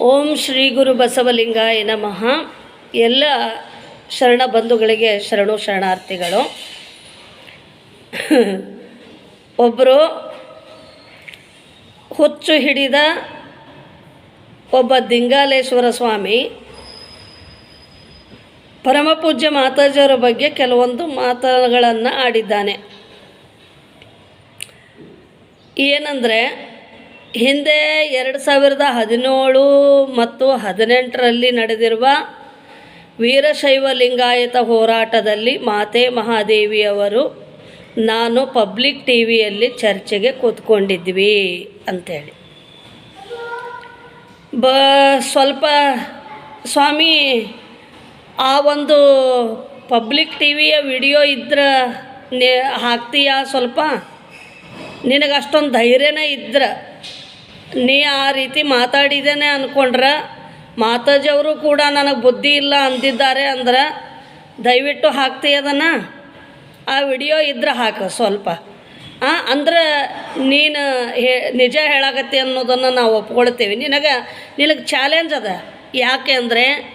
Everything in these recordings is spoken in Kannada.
ಓಂ ಶ್ರೀ ಗುರು ಬಸವಲಿಂಗಾಯ ನಮಃ. ಎಲ್ಲ ಶರಣ ಬಂಧುಗಳಿಗೆ ಶರಣು ಶರಣಾರ್ಥಿಗಳು. ಒಬ್ಬರು ಹುಚ್ಚು ಹಿಡಿದ ಒಬ್ಬ ದಿಂಗಾಲೇಶ್ವರ ಸ್ವಾಮಿ. ಪರಮಪೂಜ್ಯ ಮಾತಾಜಿಯವರ ಬಗ್ಗೆ ಕೆಲವೊಂದು ಮಾತುಗಳನ್ನು ಆಡಿದ್ದಾನೆ. ಏನಂದರೆ ಹಿಂದೆ ಎರಡು ಸಾವಿರದ ಹದಿನೇಳು ಮತ್ತು ಹದಿನೆಂಟರಲ್ಲಿ ನಡೆದಿರುವ ವೀರಶೈವ ಲಿಂಗಾಯತ ಹೋರಾಟದಲ್ಲಿ ಮಾತೆ ಮಹಾದೇವಿಯವರು, ನಾನು ಪಬ್ಲಿಕ್ ಟಿ ವಿಯಲ್ಲಿ ಚರ್ಚೆಗೆ ಕೂತ್ಕೊಂಡಿದ್ವಿ ಅಂಥೇಳಿ ಬ, ಸ್ವಲ್ಪ ಸ್ವಾಮಿ, ಆ ಒಂದು ಪಬ್ಲಿಕ್ ಟಿ ವಿಯ ವಿಡಿಯೋ ಇದ್ರೆ ನೆ, ಹಾಕ್ತೀಯಾ ಸ್ವಲ್ಪ? ನಿನಗೆ ಅಷ್ಟೊಂದು ಧೈರ್ಯನೇ ಇದ್ರೆ? ನೀ ಆ ರೀತಿ ಮಾತಾಡಿದ್ದೇನೆ ಅಂದ್ಕೊಂಡ್ರೆ ಮಾತಾಜಿಯವರು ಕೂಡ ನನಗೆ ಬುದ್ಧಿ ಇಲ್ಲ ಅಂದಿದ್ದಾರೆ ಅಂದ್ರೆ ದಯವಿಟ್ಟು ಅದನ್ನು? ಆ ವಿಡಿಯೋ ಇದ್ರೆ ಹಾಕು ಸ್ವಲ್ಪ. ಅಂದ್ರೆ ನೀನು ಹೇ, ನಿಜ ಹೇಳಾಕತ್ತಿ ಅನ್ನೋದನ್ನು ನಾವು ಒಪ್ಕೊಳ್ತೇವೆ. ನಿನಗೆ ನಿನಗೆ ಚಾಲೆಂಜ್ ಅದ. ಯಾಕೆ ಅಂದರೆ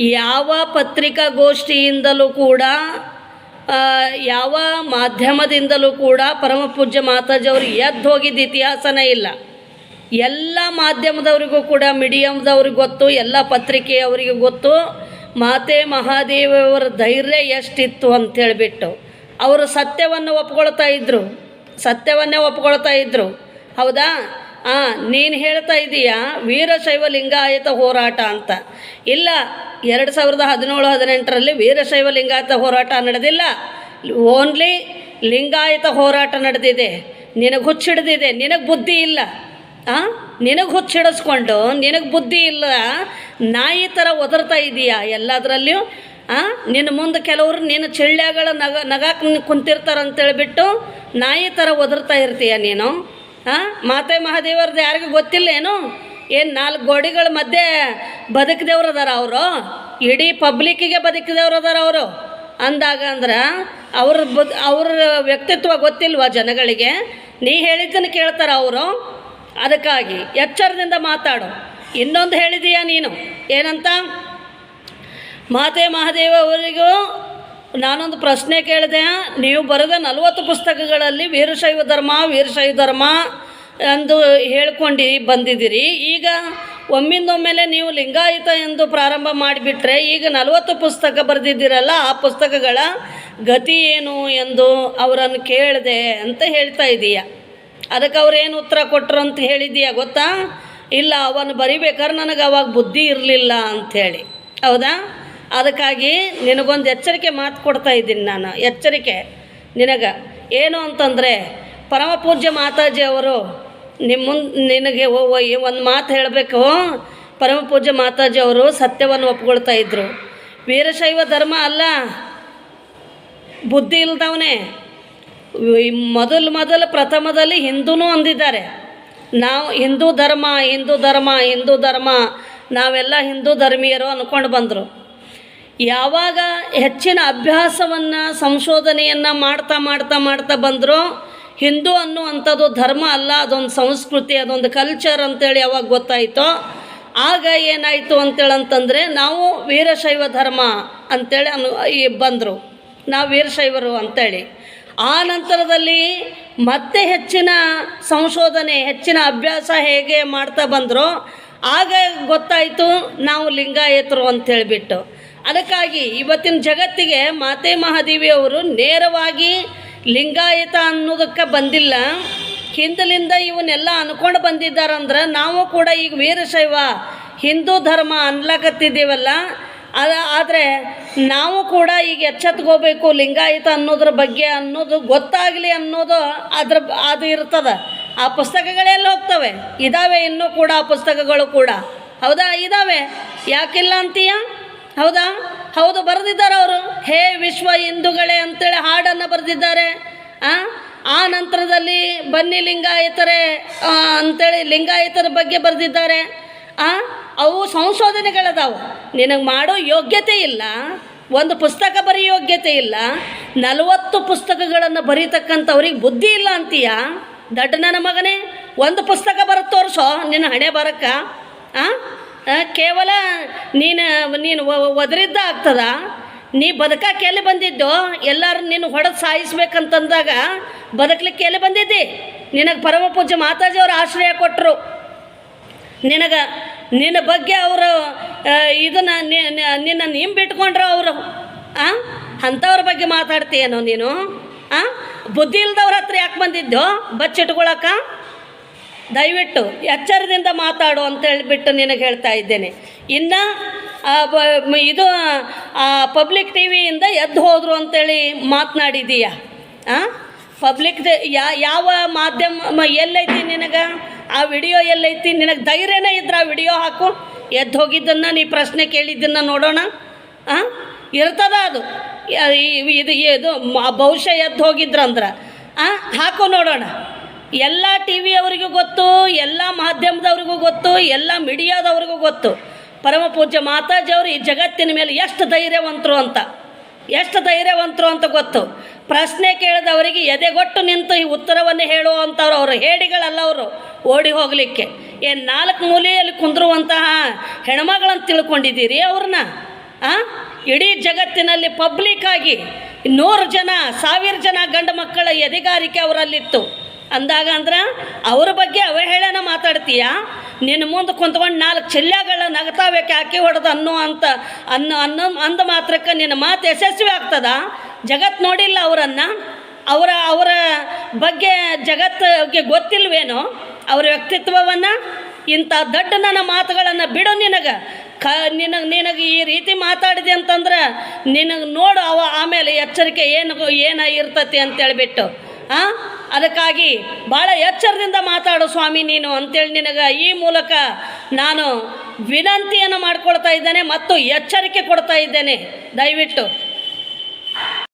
ಯಾವ ಪತ್ರಿಕಾಗೋಷ್ಠಿಯಿಂದಲೂ ಕೂಡ ಯಾವ ಮಾಧ್ಯಮದಿಂದಲೂ ಕೂಡ ಪರಮ ಪೂಜ್ಯ ಮಾತಾಜಿಯವರು ಎದ್ದು ಹೋಗಿದ್ದ ಇತಿಹಾಸನೇ ಇಲ್ಲ. ಎಲ್ಲ ಮಾಧ್ಯಮದವರಿಗೂ ಕೂಡ ಮೀಡಿಯಮ್ದವ್ರಿಗೆ ಗೊತ್ತು, ಎಲ್ಲ ಪತ್ರಿಕೆಯವರಿಗೆ ಗೊತ್ತು. ಮಾತೆ ಮಹಾದೇವಿಯವರ ಧೈರ್ಯ ಎಷ್ಟಿತ್ತು ಅಂತೇಳಿಬಿಟ್ಟು ಅವರು ಸತ್ಯವನ್ನು ಒಪ್ಕೊಳ್ತಾ ಇದ್ದರು ಸತ್ಯವನ್ನೇ ಒಪ್ಕೊಳ್ತಾ ಇದ್ದರು ಹೌದಾ? ಹಾಂ ನೀನು ಹೇಳ್ತಾ ಇದ್ದೀಯಾ ವೀರಶೈವ ಲಿಂಗಾಯತ ಹೋರಾಟ ಅಂತ. ಇಲ್ಲ, ಎರಡು ಸಾವಿರದ ಹದಿನೇಳು, ಹದಿನೆಂಟರಲ್ಲಿ ವೀರಶೈವ ಲಿಂಗಾಯತ ಹೋರಾಟ ನಡೆದಿಲ್ಲ. ಓನ್ಲಿ ಲಿಂಗಾಯತ ಹೋರಾಟ ನಡೆದಿದೆ. ನಿನಗೆ ಹುಚ್ಚಿಡ್ದಿದೆ, ನಿನಗೆ ಬುದ್ಧಿ ಇಲ್ಲ. ನಿನಗೆ ಹುಚ್ಚಿಡಿಸ್ಕೊಂಡು ನಿನಗೆ ಬುದ್ಧಿ ಇಲ್ಲ, ನಾಯಿ ಥರ ಒದರ್ತಾ ಇದೀಯಾ ಎಲ್ಲದರಲ್ಲಿಯೂ? ನಿನ್ನ ಮುಂದೆ ಕೆಲವರು ನಿನ್ನ ಚಳ್ಳ್ಯಾಗಳ ನಗ, ನಗಾಕ್ ಕುಂತಿರ್ತಾರೆ ಅಂತೇಳ್ಬಿಟ್ಟು ನಾಯಿ ಥರ ಒದರ್ತಾ ಇರ್ತೀಯ ನೀನು? ಹಾಂ ಮಾತೆ ಮಹಾದೇವರದ್ದು ಯಾರಿಗೂ ಗೊತ್ತಿಲ್ಲ ಏನು? ಏನು ನಾಲ್ಕು ಗೋಡಿಗಳ ಮಧ್ಯೆ ಬದುಕಿದವ್ರು ಅದಾರ ಅವರು? ಇಡೀ ಪಬ್ಲಿಕ್ಕಿಗೆ ಬದುಕಿದವ್ರು ಅದಾರ ಅವರು. ಅಂದಾಗ ಅಂದ್ರೆ ಅವ್ರ ಬದ್ ಅವ್ರ ವ್ಯಕ್ತಿತ್ವ ಗೊತ್ತಿಲ್ವಾ ಜನಗಳಿಗೆ? ನೀ ಹೇಳಿದ್ದನ್ನು ಕೇಳ್ತಾರ ಅವರು. ಅದಕ್ಕಾಗಿ ಎಚ್ಚರದಿಂದ ಮಾತಾಡು. ಇನ್ನೊಂದು ಹೇಳಿದೀಯ ನೀನು? ಏನಂತ? ಮಾತೆ ಮಹಾದೇವ ಅವರಿಗೂ ನಾನೊಂದು ಪ್ರಶ್ನೆ ಕೇಳಿದೆ. ನೀವು ಬರೆದ ನಲವತ್ತು ಪುಸ್ತಕಗಳಲ್ಲಿ ವೀರಶೈವ ಧರ್ಮ ವೀರಶೈವ ಧರ್ಮ ಎಂದು ಹೇಳ್ಕೊಂಡು ಬಂದಿದ್ದೀರಿ. ಈಗ ಒಮ್ಮಿಂದೊಮ್ಮೆಲೆ ನೀವು ಲಿಂಗಾಯತ ಎಂದು ಪ್ರಾರಂಭ ಮಾಡಿಬಿಟ್ರೆ ಈಗ ನಲವತ್ತು ಪುಸ್ತಕ ಬರೆದಿದ್ದೀರಲ್ಲ, ಆ ಪುಸ್ತಕಗಳ ಗತಿ ಏನು ಎಂದು ಅವರನ್ನು ಕೇಳಿದೆ ಅಂತ ಹೇಳ್ತಾ ಇದೀಯ? ಅದಕ್ಕೆ ಅವ್ರೇನು ಉತ್ತರ ಕೊಟ್ಟರು ಅಂತ ಹೇಳಿದೀಯ ಗೊತ್ತಾ? ಇಲ್ಲ, ಅವನು ಬರಿಬೇಕಾದ್ರೆ ನನಗೆ ಅವಾಗ ಬುದ್ಧಿ ಇರಲಿಲ್ಲ ಅಂಥೇಳಿ. ಹೌದಾ? ಅದಕ್ಕಾಗಿ ನಿನಗೊಂದು ಎಚ್ಚರಿಕೆ ಮಾತು ಕೊಡ್ತಾ ಇದ್ದೀನಿ ನಾನು. ಎಚ್ಚರಿಕೆ ನಿನಗೆ. ಏನು ಅಂತಂದರೆ, ಪರಮ ಪೂಜ್ಯ ಮಾತಾಜಿ ಅವರು ನಿಮ್ಮ ನಿನಗೆ ಒಂದು ಮಾತು ಹೇಳಬೇಕು. ಪರಮ ಪೂಜ್ಯ ಮಾತಾಜಿ ಅವರು ಸತ್ಯವನ್ನು ಒಪ್ಕೊಳ್ತಾ ಇದ್ದರು ವೀರಶೈವ ಧರ್ಮ ಅಲ್ಲ. ಬುದ್ಧಿ ಇಲ್ದವನೇ. ಮೊದಲು ಮೊದಲು ಪ್ರಥಮದಲ್ಲಿ ಹಿಂದೂ ಅಂದಿದ್ದಾರೆ. ನಾವು ಹಿಂದೂ ಧರ್ಮ ಹಿಂದೂ ಧರ್ಮ ಹಿಂದೂ ಧರ್ಮ, ನಾವೆಲ್ಲ ಹಿಂದೂ ಧರ್ಮೀಯರು ಅಂದ್ಕೊಂಡು ಬಂದರು. ಯಾವಾಗ ಹೆಚ್ಚಿನ ಅಭ್ಯಾಸವನ್ನು, ಸಂಶೋಧನೆಯನ್ನು ಮಾಡ್ತಾ ಮಾಡ್ತಾ ಮಾಡ್ತಾ ಬಂದರೂ, ಹಿಂದೂ ಅನ್ನುವಂಥದ್ದು ಧರ್ಮ ಅಲ್ಲ, ಅದೊಂದು ಸಂಸ್ಕೃತಿ, ಅದೊಂದು ಕಲ್ಚರ್ ಅಂತೇಳಿ ಯಾವಾಗ ಗೊತ್ತಾಯಿತೋ. ಆಗ ಏನಾಯಿತು ಅಂತೇಳಂತಂದರೆ ನಾವು ವೀರಶೈವ ಧರ್ಮ ಅಂತೇಳಿ ಅನು ಈ ಬಂದರು. ನಾವು ವೀರಶೈವರು ಅಂತೇಳಿ. ಆ ನಂತರದಲ್ಲಿ ಮತ್ತೆ ಹೆಚ್ಚಿನ ಸಂಶೋಧನೆ, ಹೆಚ್ಚಿನ ಅಭ್ಯಾಸ ಹೇಗೆ ಮಾಡ್ತಾ ಬಂದರೋ ಆಗ ಗೊತ್ತಾಯಿತು ನಾವು ಲಿಂಗಾಯತರು ಅಂತೇಳಿಬಿಟ್ಟು ಅದಕ್ಕಾಗಿ ಇವತ್ತಿನ ಜಗತ್ತಿಗೆ ಮಾತೆ ಮಹಾದೇವಿಯವರು ನೇರವಾಗಿ ಲಿಂಗಾಯತ ಅನ್ನೋದಕ್ಕೆ ಬಂದಿಲ್ಲ. ಹಿಂದಲಿಂದ ಇವನ್ನೆಲ್ಲ ಅನ್ಕೊಂಡು ಬಂದಿದ್ದಾರಂದ್ರೆ ನಾವು ಕೂಡ ಈಗ ವೀರಶೈವ ಹಿಂದೂ ಧರ್ಮ ಅನ್ಲಕತ್ತಿದ್ದೀವಲ್ಲ, ಅದ ಆದರೆ ನಾವು ಕೂಡ ಈಗ ಎಚ್ಚೆತ್ಕೋಬೇಕು ಲಿಂಗಾಯತ ಅನ್ನೋದ್ರ ಬಗ್ಗೆ ಅನ್ನೋದು ಗೊತ್ತಾಗಲಿ ಅನ್ನೋದು ಅದ್ರ ಅದು ಇರ್ತದೆ. ಆ ಪುಸ್ತಕಗಳೆಲ್ಲ ಹೋಗ್ತವೆ. ಇದ್ದಾವೆ ಇನ್ನೂ ಕೂಡ ಆ ಪುಸ್ತಕಗಳು ಕೂಡ. ಹೌದಾ? ಇದ್ದಾವೆ ಯಾಕಿಲ್ಲ ಅಂತೀಯ? ಹೌದಾ? ಹೌದು, ಬರೆದಿದ್ದಾರೆ ಅವರು. ಹೇ ವಿಶ್ವ ಹಿಂದೂಗಳೇ ಅಂತೇಳಿ ಹಾಡನ್ನು ಬರೆದಿದ್ದಾರೆ. ಆ? ನಂತರದಲ್ಲಿ ಬನ್ನಿ ಲಿಂಗಾಯತರೇ ಅಂತೇಳಿ ಲಿಂಗಾಯತರ ಬಗ್ಗೆ ಬರೆದಿದ್ದಾರೆ. ಆ? ಅವು ಸಂಶೋಧನೆಗಳದಾವು. ನಿನಗೆ ಮಾಡೋ ಯೋಗ್ಯತೆ ಇಲ್ಲ, ಒಂದು ಪುಸ್ತಕ ಬರೀ ಯೋಗ್ಯತೆ ಇಲ್ಲ, ನಲವತ್ತು ಪುಸ್ತಕಗಳನ್ನು ಬರೀತಕ್ಕಂಥವ್ರಿಗೆ ಬುದ್ಧಿ ಇಲ್ಲ ಅಂತೀಯ? ದಡ್ಡ ನನ್ನ ಮಗನೇ, ಒಂದು ಪುಸ್ತಕ ಬರುತ್ತೆ ತೋರಿಸೋ ನಿನ್ನ ಹಣೆ ಬರಕ್ಕ ಕೇವಲ ನೀನು ನೀನು ಒದರಿದ್ದ ಆಗ್ತದ? ನೀ ಬದುಕಕ್ಕೆ ಎಲ್ಲಿ ಬಂದಿದ್ದು, ಎಲ್ಲರೂ ನೀನು ಹೊಡೆದು ಸಾಯಿಸ್ಬೇಕಂತಂದಾಗ ಬದುಕಲಿಕ್ಕೆ ಎಲ್ಲಿ ಬಂದಿದ್ದಿ? ನಿನಗೆ ಪರಮ ಪೂಜ್ಯ ಮಾತಾಜಿಯವರು ಆಶ್ರಯ ಕೊಟ್ಟರು ನಿನಗೆ ನಿನ್ನ ಬಗ್ಗೆ ಅವರು ಇದನ್ನು ನಿನ್ನ ನಿಮ್ಮ ಬಿಟ್ಕೊಂಡ್ರು ಅವರು. ಆ? ಅಂಥವ್ರ ಬಗ್ಗೆ ಮಾತಾಡ್ತೀಯೇನೋ ನೀನು? ಆ? ಬುದ್ಧಿ ಇಲ್ದವ್ರ ಹತ್ರ ಯಾಕೆ ಬಂದಿದ್ದೋ ಬಚ್ಚಿಟ್ಕೊಳಕ? ದಯವಿಟ್ಟು ಎಚ್ಚರದಿಂದ ಮಾತಾಡು ಅಂತ ಹೇಳಿಬಿಟ್ಟು ನಿನಗೆ ಹೇಳ್ತಾ ಇದ್ದೇನೆ. ಇನ್ನು ಆ, ಇದು ಪಬ್ಲಿಕ್ ಟಿ ವಿಯಿಂದ ಎದ್ದು ಹೋದರು ಅಂತೇಳಿ ಮಾತನಾಡಿದೀಯ. ಪಬ್ಲಿಕ್ ಯಾ ಯಾವ ಮಾಧ್ಯಮ ಎಲ್ಲೈತಿ ನಿನಗೆ? ಆ ವಿಡಿಯೋ ಎಲ್ಲೈತಿ? ನಿನಗೆ ಧೈರ್ಯನೇ ಇದ್ರೆ ಆ ವಿಡಿಯೋ ಹಾಕು. ಎದ್ದು ಹೋಗಿದ್ದನ್ನು ನೀ ಪ್ರಶ್ನೆ ಕೇಳಿದ್ದನ್ನು ನೋಡೋಣ. ಹಾಂ ಇರ್ತದ ಅದು. ಇದು ಇದು ಬಹುಶಃ ಎದ್ದು ಹೋಗಿದ್ರಂದ್ರೆ ಹಾಂ ಹಾಕು ನೋಡೋಣ. ಎಲ್ಲ ಟಿ ವಿಯವರಿಗೂ ಗೊತ್ತು, ಎಲ್ಲ ಮಾಧ್ಯಮದವ್ರಿಗೂ ಗೊತ್ತು, ಎಲ್ಲ ಮೀಡಿಯಾದವ್ರಿಗೂ ಗೊತ್ತು. ಪರಮ ಪೂಜ್ಯ ಮಾತಾಜಿಯವರು ಈ ಜಗತ್ತಿನ ಮೇಲೆ ಎಷ್ಟು ಧೈರ್ಯವಂತರು ಅಂತ. ಎಷ್ಟು ಧೈರ್ಯವಂತರು ಅಂತ ಗೊತ್ತು. ಪ್ರಶ್ನೆ ಕೇಳಿದವರಿಗೆ ಎದೆಗೊಟ್ಟು ನಿಂತು ಈ ಉತ್ತರವನ್ನು ಹೇಳುವಂಥವ್ರು ಅವರು. ಹೇಡಿಗಳಲ್ಲ ಅವರು ಓಡಿ ಹೋಗಲಿಕ್ಕೆ. ಏನು ನಾಲ್ಕು ಮೂಲೆಯಲ್ಲಿ ಕುಂದಿರುವಂತಹ ಹೆಣ್ಮಗಳಂತ ತಿಳ್ಕೊಂಡಿದ್ದೀರಿ ಅವ್ರನ್ನ? ಆ? ಇಡೀ ಜಗತ್ತಿನಲ್ಲಿ ಪಬ್ಲಿಕ್ ಆಗಿ ನೂರು ಜನ, ಸಾವಿರ ಜನ ಗಂಡು ಮಕ್ಕಳ ಎದೆಗಾರಿಕೆ ಅವರಲ್ಲಿತ್ತು. ಅಂದಾಗ ಅಂದ್ರೆ ಅವ್ರ ಬಗ್ಗೆ ಅವಹೇಳನ ಮಾತಾಡ್ತೀಯ? ನಿನ್ನ ಮುಂದೆ ಕುಂತ್ಕೊಂಡು ನಾಲ್ಕು ಚಿಲ್ಲೆಗಳ ನಗತಾವೆ ಹಾಕಿ ಹೊಡೆದು ಅನ್ನೋ ಅಂತ ಅನ್ನೋ ಅನ್ನೋ ಅಂದ ಮಾತ್ರಕ್ಕೆ ನಿನ್ನ ಮಾತು ಯಶಸ್ವಿ ಆಗ್ತದ? ಜಗತ್ತು ನೋಡಿಲ್ಲ ಅವರನ್ನು. ಅವರ ಅವರ ಬಗ್ಗೆ ಜಗತ್ತಿಗೆ ಗೊತ್ತಿಲ್ವೇನೋ? ಅವರ ವ್ಯಕ್ತಿತ್ವವನ್ನು? ಇಂಥ ದೊಡ್ಡ ನನ್ನ ಮಾತುಗಳನ್ನು ಬಿಡು ನಿನಗೆ. ಕ ನಿನಗೆ ನಿನಗೆ ಈ ರೀತಿ ಮಾತಾಡಿದೆ ಅಂತಂದ್ರೆ ನಿನಗೆ ನೋಡು ಅವ ಆಮೇಲೆ ಎಚ್ಚರಿಕೆ ಏನು ಏನಾಗಿರ್ತತಿ ಅಂತೇಳ್ಬಿಟ್ಟು. ಹಾಂ ಅದಕ್ಕಾಗಿ ಭಾಳ ಎಚ್ಚರದಿಂದ ಮಾತಾಡು ಸ್ವಾಮಿ ನೀನು ಅಂತೇಳಿ ನಿನಗೆ ಈ ಮೂಲಕ ನಾನು ವಿನಂತಿಯನ್ನು ಮಾಡ್ಕೊಳ್ತಾ ಇದ್ದೇನೆ ಮತ್ತು ಎಚ್ಚರಿಕೆ ಕೊಡ್ತಾ ಇದ್ದೇನೆ. ದಯವಿಟ್ಟು.